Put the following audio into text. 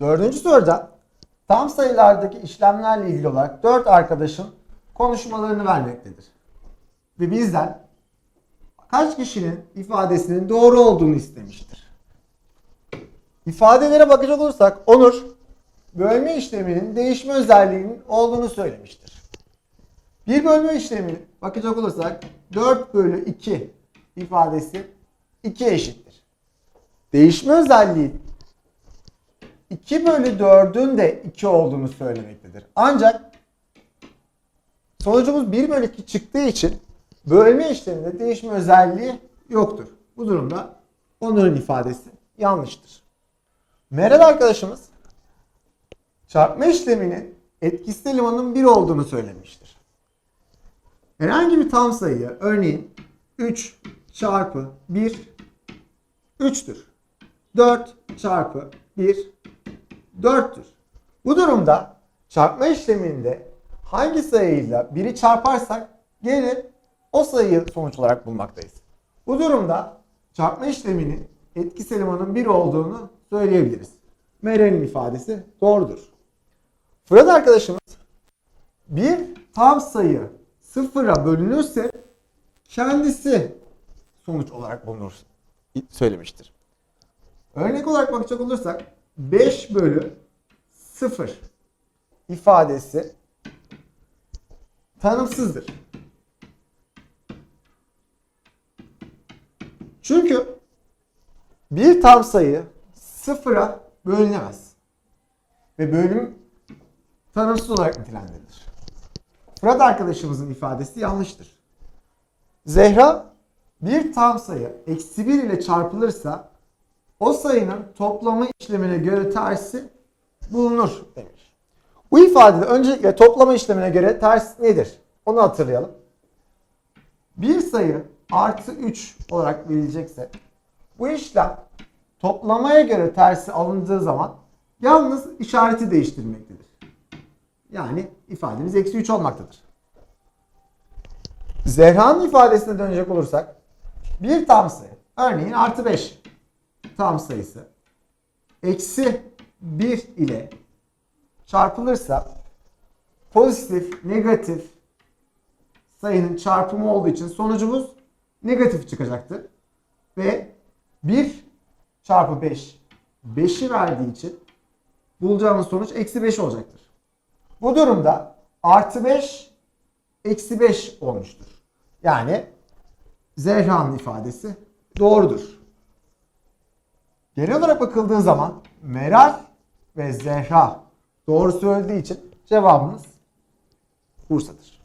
Dördüncü soruda tam sayılardaki işlemlerle ilgili olarak dört arkadaşın konuşmalarını vermektedir. Ve bizden kaç kişinin ifadesinin doğru olduğunu istemiştir. İfadelere bakacak olursak Onur bölme işleminin değişme özelliğinin olduğunu söylemiştir. Bir bölme işlemi bakacak olursak 4 bölü 2 ifadesi 2 eşittir. Değişme özelliği 2 bölü 4'ün de 2 olduğunu söylemektedir. Ancak sonucumuz 1 bölü 2 çıktığı için bölme işleminde değişme özelliği yoktur. Bu durumda Onur'un ifadesi yanlıştır. Meral arkadaşımız çarpma işleminin etkisiz elemanın 1 olduğunu söylemiştir. Herhangi bir tam sayı örneğin 3 çarpı 1 3'tür. 4 çarpı 1 4'tür. Bu durumda çarpma işleminde hangi sayıyla biri çarparsak gelir o sayıyı sonuç olarak bulmaktayız. Bu durumda çarpma işleminin etkisiz elemanın 1 olduğunu söyleyebiliriz. Meral'in ifadesi doğrudur. Fırat arkadaşımız bir tam sayı sıfıra bölünürse kendisi sonuç olarak bulunur söylemiştir. Örnek olarak bakacak olursak 5 bölü 0 ifadesi tanımsızdır. Çünkü bir tam sayı sıfıra bölünemez. Ve bölüm tanımsız olarak nitelendirilir. Fırat arkadaşımızın ifadesi yanlıştır. Zehra bir tam sayı eksi 1 ile çarpılırsa o sayının toplama işlemine göre tersi bulunur demiş. Bu ifadede öncelikle toplama işlemine göre ters nedir? Onu hatırlayalım. Bir sayı artı 3 olarak verilecekse bu işlem toplamaya göre tersi alındığı zaman yalnız işareti değiştirmektedir. Yani ifademiz eksi 3 olmaktadır. Zehra'nın ifadesine dönecek olursak bir tam sayı örneğin artı 5 tam sayısı eksi 1 ile çarpılırsa pozitif, negatif sayının çarpımı olduğu için sonucumuz negatif çıkacaktır. Ve 1 çarpı 5 5'i verdiği için bulacağımız sonuç eksi 5 olacaktır. Bu durumda artı 5 eksi 5 olmuştur. Yani Zehra'nın ifadesi doğrudur. Genel olarak bakıldığı zaman Meral ve Zehra doğru söylediği için cevabımız Bursa'dır.